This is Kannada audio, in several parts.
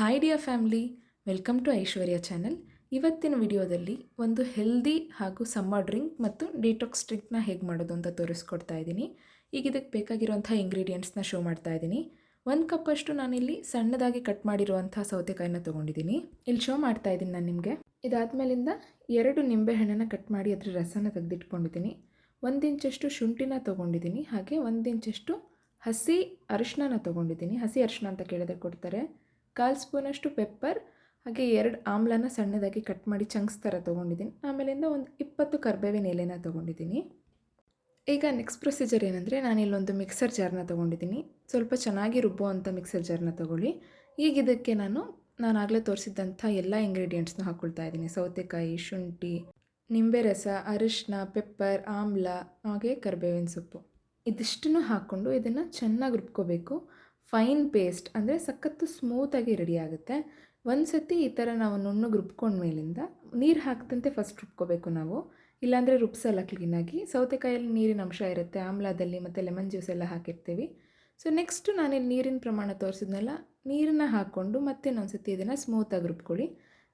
Hi dear family welcome to Aishwarya channel ಇವತ್ತಿನ ವಿಡಿಯೋದಲ್ಲಿ ಒಂದು ಹೆಲ್ದಿ ಹಾಗೂ ಸಮ್ಮರ್ ಡ್ರಿಂಕ್ ಮತ್ತು ಡಿಟಾಕ್ಸ್ ಡ್ರಿಂಕ್ನ ಹೇಗೆ ಮಾಡೋದು ಅಂತ ತೋರಿಸ್ಕೊಡ್ತಾ ಇದ್ದೀನಿ. ಈಗ ಇದಕ್ಕೆ ಬೇಕಾಗಿರುವಂಥ ಇಂಗ್ರೀಡಿಯೆಂಟ್ಸ್ನ ಶೋ ಮಾಡ್ತಾ ಇದ್ದೀನಿ. ಒಂದು ಕಪ್ಪಷ್ಟು ನಾನಿಲ್ಲಿ ಸಣ್ಣದಾಗಿ ಕಟ್ ಮಾಡಿರುವಂಥ ಸೌತೆಕಾಯಿನ ತೊಗೊಂಡಿದ್ದೀನಿ. ಇಲ್ಲಿ ಶೋ ಮಾಡ್ತಾ ಇದ್ದೀನಿ ನಾನು ನಿಮಗೆ. ಇದಾದಮೇಲಿಂದ ಎರಡು ನಿಂಬೆಹಣ್ಣನ್ನು ಕಟ್ ಮಾಡಿ ಅದರ ರಸನ ತೆಗೆದಿಟ್ಕೊಂಡಿದ್ದೀನಿ. ಒಂದು ಇಂಚಷ್ಟು ಶುಂಠಿನ ತೊಗೊಂಡಿದ್ದೀನಿ. ಹಾಗೆ ಒಂದು ಇಂಚಷ್ಟು ಹಸಿ ಅರಿಶಿನ ತೊಗೊಂಡಿದ್ದೀನಿ. ಹಸಿ ಅರಿಶಿನ ಅಂತ ಕೇಳಿದ್ರೆ ಕೊಡ್ತಾರೆ. ಕಾಲು ಸ್ಪೂನಷ್ಟು ಪೆಪ್ಪರ್, ಹಾಗೆ ಎರಡು ಆಮ್ಲನ ಸಣ್ಣದಾಗಿ ಕಟ್ ಮಾಡಿ ಚಂಕ್ಸ್ ಥರ ತೊಗೊಂಡಿದ್ದೀನಿ. ಆಮೇಲಿಂದ ಒಂದು ಇಪ್ಪತ್ತು ಕರ್ಬೇವಿನ ಎಲೆನ ತೊಗೊಂಡಿದ್ದೀನಿ. ಈಗ ನೆಕ್ಸ್ಟ್ ಪ್ರೊಸೀಜರ್ ಏನಂದರೆ ನಾನು ಇಲ್ಲೊಂದು ಮಿಕ್ಸರ್ ಜಾರ್ನ ತೊಗೊಂಡಿದ್ದೀನಿ. ಸ್ವಲ್ಪ ಚೆನ್ನಾಗಿ ರುಬ್ಬುವಂಥ ಮಿಕ್ಸರ್ ಜಾರ್ನ ತೊಗೊಳ್ಳಿ. ಈಗ ಇದಕ್ಕೆ ನಾನು ನಾನು ಆಗಲೇ ತೋರಿಸಿದ್ದಂಥ ಎಲ್ಲ ಇಂಗ್ರೀಡಿಯೆಂಟ್ಸ್ನ ಹಾಕ್ಕೊಳ್ತಾ ಇದ್ದೀನಿ. ಸೌತೆಕಾಯಿ, ಶುಂಠಿ ನಿಂಬೆ ರಸ ಅರಿಶಿನ ಪೆಪ್ಪರ್ ಆಮ್ಲ, ಹಾಗೆ ಕರ್ಬೇವಿನ ಸೊಪ್ಪು. ಇದಿಷ್ಟನ್ನು ಹಾಕ್ಕೊಂಡು ಇದನ್ನು ಚೆನ್ನಾಗಿ ರುಬ್ಕೋಬೇಕು. ಫೈನ್ ಪೇಸ್ಟ್ ಅಂದರೆ ಸಖತ್ತು ಸ್ಮೂತಾಗಿ ರೆಡಿ ಆಗುತ್ತೆ. ಒಂದು ಸತಿ ಈ ಥರ ನಾವು ನುಣ್ಣಗೆ ರುಬ್ಕೊಂಡ್ಮೇಲಿಂದ ನೀರು ಹಾಕ್ದಂತೆ ಫಸ್ಟ್ ರುಬ್ಕೋಬೇಕು ನಾವು. ಇಲ್ಲಾಂದರೆ ರುಬ್ಸಲ್ಲ ಕ್ಲೀನಾಗಿ ಸೌತೆಕಾಯಲ್ಲಿ ನೀರಿನ ಅಂಶ ಇರುತ್ತೆ, ಆಮ್ಲಾದಲ್ಲಿ ಮತ್ತು ಲೆಮನ್ ಜ್ಯೂಸ್ ಎಲ್ಲ ಹಾಕಿರ್ತೀವಿ. ಸೊ ನೆಕ್ಸ್ಟು ನಾನಿಲ್ಲಿ ನೀರಿನ ಪ್ರಮಾಣ ತೋರಿಸಿದ್ನಲ್ಲ, ನೀರನ್ನ ಹಾಕ್ಕೊಂಡು ಮತ್ತೆ ಇನ್ನೊಂದು ಸತಿ ಇದನ್ನು ಸ್ಮೂತಾಗಿ ರುಬ್ಕೊಳ್ಳಿ.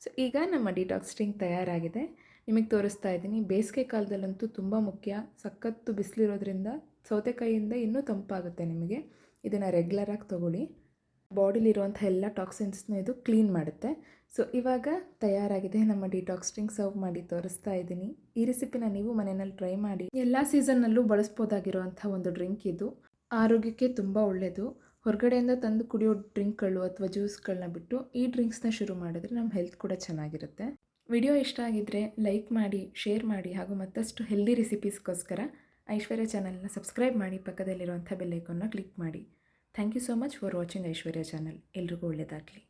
ಸೊ ಈಗ ನಮ್ಮ ಡಿಟಾಕ್ಸ್ ಡ್ರಿಂಕ್ ತಯಾರಾಗಿದೆ. ನಿಮಗೆ ತೋರಿಸ್ತಾ ಇದ್ದೀನಿ, ಬೇಸಿಗೆ ಕಾಲದಲ್ಲಂತೂ ತುಂಬ ಮುಖ್ಯ. ಸಖತ್ತು ಬಿಸಿಲಿರೋದ್ರಿಂದ ಸೌತೆಕಾಯಿಯಿಂದ ಇನ್ನೂ ತಂಪಾಗುತ್ತೆ ನಿಮಗೆ. ಇದನ್ನು ರೆಗ್ಯುಲರಾಗಿ ತೊಗೊಳ್ಳಿ. ಬಾಡಿಲಿರುವಂಥ ಎಲ್ಲ ಟಾಕ್ಸಿನ್ಸ್ನ ಇದು ಕ್ಲೀನ್ ಮಾಡುತ್ತೆ. ಸೊ ಇವಾಗ ತಯಾರಾಗಿದೆ. ನಮ್ಮ ಡಿಟಾಕ್ಸ್ ಡ್ರಿಂಕ್ ಸರ್ವ್ ಮಾಡಿ ತೋರಿಸ್ತಾ ಇದ್ದೀನಿ. ಈ ರೆಸಿಪಿನ ನೀವು ಮನೆಯಲ್ಲಿ ಟ್ರೈ ಮಾಡಿ. ಎಲ್ಲ ಸೀಸನ್ನಲ್ಲೂ ಬಳಸ್ಬೋದಾಗಿರುವಂಥ ಒಂದು ಡ್ರಿಂಕ್ ಇದು. ಆರೋಗ್ಯಕ್ಕೆ ತುಂಬ ಒಳ್ಳೆಯದು ಹೊರಗಡೆಯಿಂದ ತಂದು ಕುಡಿಯೋ ಡ್ರಿಂಕ್ಗಳು ಅಥವಾ ಜ್ಯೂಸ್ಗಳನ್ನ ಬಿಟ್ಟು ಈ ಡ್ರಿಂಕ್ಸ್ನ ಶುರು ಮಾಡಿದ್ರೆ ನಮ್ಮ ಹೆಲ್ತ್ ಕೂಡ ಚೆನ್ನಾಗಿರುತ್ತೆ. ವಿಡಿಯೋ ಇಷ್ಟ ಆಗಿದ್ದರೆ ಲೈಕ್ ಮಾಡಿ ಶೇರ್ ಮಾಡಿ ಹಾಗೂ ಮತ್ತಷ್ಟು ಹೆಲ್ದಿ ರೆಸಿಪೀಸ್ಗೋಸ್ಕರ ಐಶ್ವರ್ಯ ಚಾನಲ್ನ ಸಬ್ಸ್ಕ್ರೈಬ್ ಮಾಡಿ ಪಕ್ಕದಲ್ಲಿರುವಂಥ ಬೆಲ್ಲೈಕನ್ನ ಕ್ಲಿಕ್ ಮಾಡಿ. Thank you so much for watching Aishwarya channel. ಎಲ್ರಿಗೂ ಒಳ್ಳೆಯದಾಗಲಿ